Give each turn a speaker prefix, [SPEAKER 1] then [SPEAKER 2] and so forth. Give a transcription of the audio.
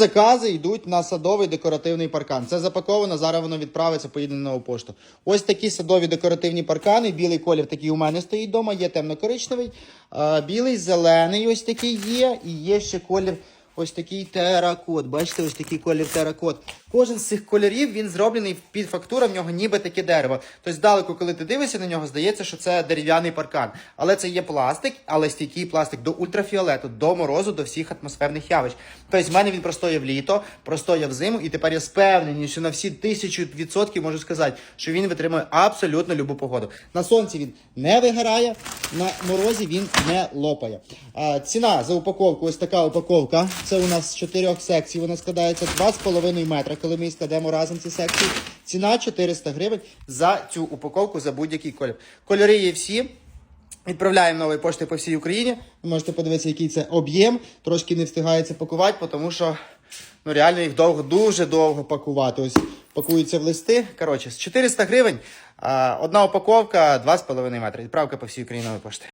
[SPEAKER 1] Закази йдуть на садовий декоративний паркан. Це запаковано, зараз воно відправиться, поїде на пошту. Ось такі садові декоративні паркани. Білий колір такий у мене стоїть вдома, є темно-коричневий, білий, зелений ось такий є, і є ще колір. Ось такий теракот. Бачите, ось такий колір теракот. Кожен з цих кольорів він зроблений під фактура, в нього ніби таке дерево. Тобто здалеку, коли ти дивишся на нього, здається, що це дерев'яний паркан. Але це є пластик, але стійкий пластик до ультрафіолету, до морозу, до всіх атмосферних явищ. Тобто в мене він простояв літо, простояв зиму, і тепер я спевнений, що на всі тисячу відсотків можу сказати, що він витримує абсолютно любу погоду. На сонці він не вигорає, на морозі він не лопає. Ціна за упаковку, ось така упаковка. Це у нас з чотирьох секцій. Вона складається 2,5 метра, коли ми складемо разом ці секції. Ціна 400 гривень за цю упаковку за будь-який колір. Кольори є всі. Відправляємо нової пошти по всій Україні. Ви можете подивитися, який це об'єм. Трошки не встигається пакувати, тому що ну, реально їх довго, дуже довго пакувати. Ось пакуються в листи. Коротше, з 400 гривень одна упаковка 2,5 метри. Відправка по всій Україні нової пошти.